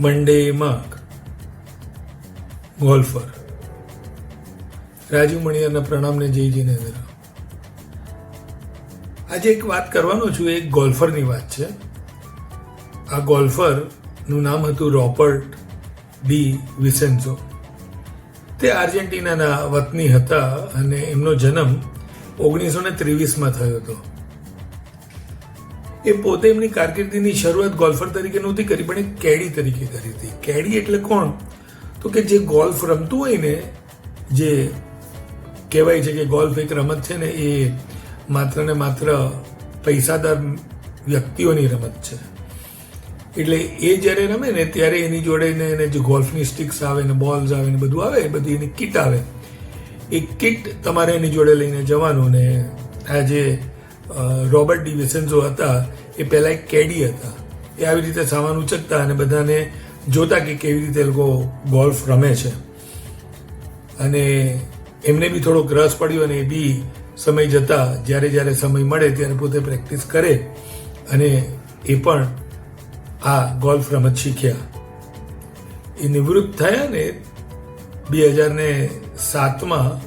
મંડે mark golfer Rajiv મણિયારના પ્રણામને જયજીને જઈને આજે એક વાત કરવાનો છું એક ગોલ્ફરની વાત છે. આ ગોલ્ફરનું નામ હતું રોબર્ટ ડી વિસેન્સો તે આર્જેન્ટિનાના વતની હતા અને એમનો જન્મ ઓગણીસો ને ત્રેવીસમાં થયો હતો. એ પોતે એમની કારકિર્દીની શરૂઆત ગોલ્ફર તરીકે નહોતી કરી, પણ એ કેડી તરીકે કરી હતી. કેડી એટલે કોણ? તો કે જે ગોલ્ફ રમતું હોય ને, જે કહેવાય છે કે ગોલ્ફ એક રમત છે ને, એ માત્ર ને માત્ર પૈસાદાર વ્યક્તિઓની રમત છે. એટલે એ જ્યારે રમે ને, ત્યારે એની જોડે એને જે ગોલ્ફની સ્ટિક્સ આવે ને બોલ્સ આવે ને, બધું આવે, બધી એની કિટ આવે. એ કિટ તમારે એની જોડે લઈને જવાનું ને આ જે રોબર્ટ ડી વિસેન્સો હતા એ પહેલાં એક કેડી હતા. એ આવી રીતે સામાન ઉચકતા અને બધાને જોતા કે કેવી રીતે લોકો ગોલ્ફ રમે છે. અને એમને બી થોડોક રસ પડ્યો અને એ બી સમય જતા, જ્યારે જ્યારે સમય મળે ત્યારે પોતે પ્રેક્ટિસ કરે અને એ પણ આ ગોલ્ફ રમત શીખ્યા. એ નિવૃત્ત થયા ને બે હજાર ને સાતમાં,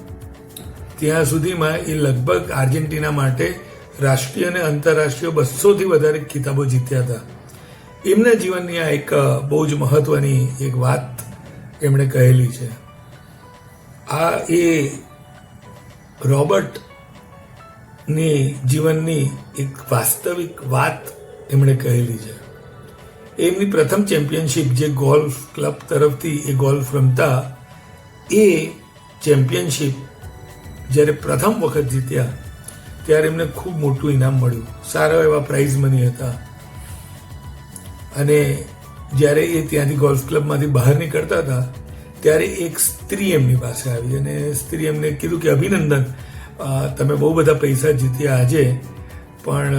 ત્યાં સુધીમાં એ લગભગ આર્જેન્ટિના માટે રાષ્ટ્રીય અને આંતરરાષ્ટ્રીય બસોથી વધારે ખિતાબો જીત્યા હતા. એમના જીવનની આ એક બહુ જ મહત્વની એક વાત એમણે કહેલી છે. આ એ રોબર્ટની જીવનની એક વાસ્તવિક વાત એમણે કહેલી છે. એમની પ્રથમ ચેમ્પિયનશિપ જે ગોલ્ફ ક્લબ તરફથી એ ગોલ્ફ રમતા, એ ચેમ્પિયનશિપ જ્યારે પ્રથમ વખત જીત્યા ત્યારે એમને ખૂબ મોટું ઇનામ મળ્યું. સારા એવા પ્રાઇઝ મની હતા. અને જ્યારે એ ત્યાંથી ગોલ્ફ ક્લબમાંથી બહાર નીકળતા હતા, ત્યારે એક સ્ત્રી એમની પાસે આવી અને સ્ત્રી એમને કીધું કે, અભિનંદન તમે બહુ બધા પૈસા જીત્યા આજે, પણ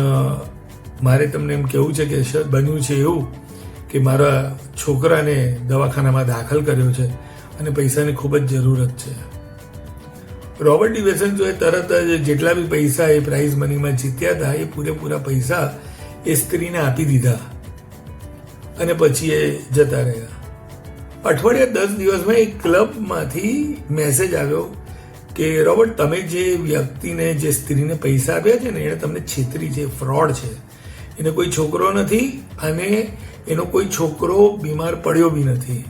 મારે તમને એમ કહેવું છે કે બન્યું છે એવું કે મારા છોકરાને દવાખાનામાં દાખલ કર્યો છે અને પૈસાની ખૂબ જ જરૂરત છે. રોબર્ટ ડી વેસન્સોએ તરત જ જેટલા બી પૈસા એ પ્રાઇઝ મનીમાં જીત્યા હતા, એ પૂરેપૂરા પૈસા એ સ્ત્રીને આપી દીધા. અને પછી એ જતા રહ્યા. અઠવાડિયા દસ દિવસમાં એક ક્લબમાંથી મેસેજ આવ્યો કે, રોબર્ટ, તમે જે વ્યક્તિને, જે સ્ત્રીને પૈસા આપ્યા છે ને, એણે તમને છેતરી છે ફ્રોડ છે. એને કોઈ છોકરો નથી અને એનો કોઈ છોકરો બીમાર પડ્યો બી નથી.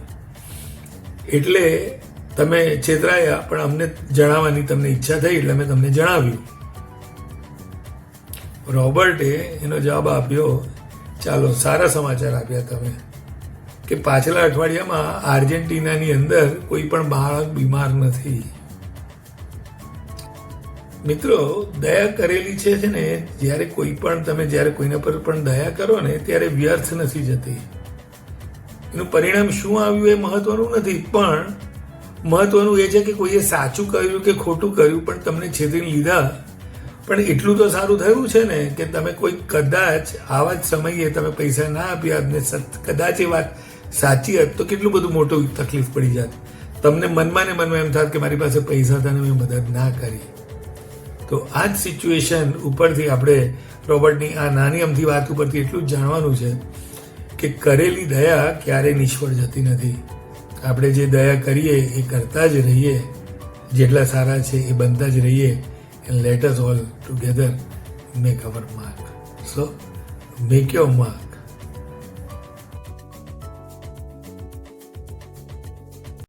એટલે તમે છેતરાયા, પણ અમને જણાવવાની તમને ઈચ્છા થઈ એટલે મેં તમને જણાવ્યું. રોબર્ટે એનો જવાબ આપ્યો, ચાલો, સારા સમાચાર આપ્યા તમે, કે પાછલા અઠવાડિયામાં આર્જેન્ટિનાની અંદર કોઈ પણ બાળક બીમાર નથી. મિત્રો, દયા કરેલી છે છે ને, જ્યારે કોઈ પણ તમે, જ્યારે કોઈના પર પણ દયા કરો ને, ત્યારે વ્યર્થ નથી જતી. એનું પરિણામ શું આવ્યું એ મહત્વનું નથી, પણ મહત્વનું એ છે કે કોઈએ સાચું કર્યું કે ખોટું કર્યું, પણ તમને છેતરી લીધા. પણ એટલું તો સારું થયું છે ને કે તમે કોઈ કદાચ આવા જ સમયે તમે પૈસા ના આપ્યા ને કદાચ એ વાત સાચી હોત તો કેટલું બધું મોટું તકલીફ પડી જાત. તમને મનમાં ને મનમાં એમ થાત કે મારી પાસે પૈસા હતા ને મેં મદદ ના કરી. તો આ જ સિચ્યુએશન ઉપરથી આપણે રોબર્ટની આ નાની અમથી વાત ઉપરથી એટલું જ જાણવાનું છે કે કરેલી દયા ક્યારેય નિષ્ફળ જતી નથી. આપણે જે દયા કરીએ એ કરતા જ રહીએ. જેટલા સારા છે એ બનતા જ રહીએ. And let us all together make our mark so make your mark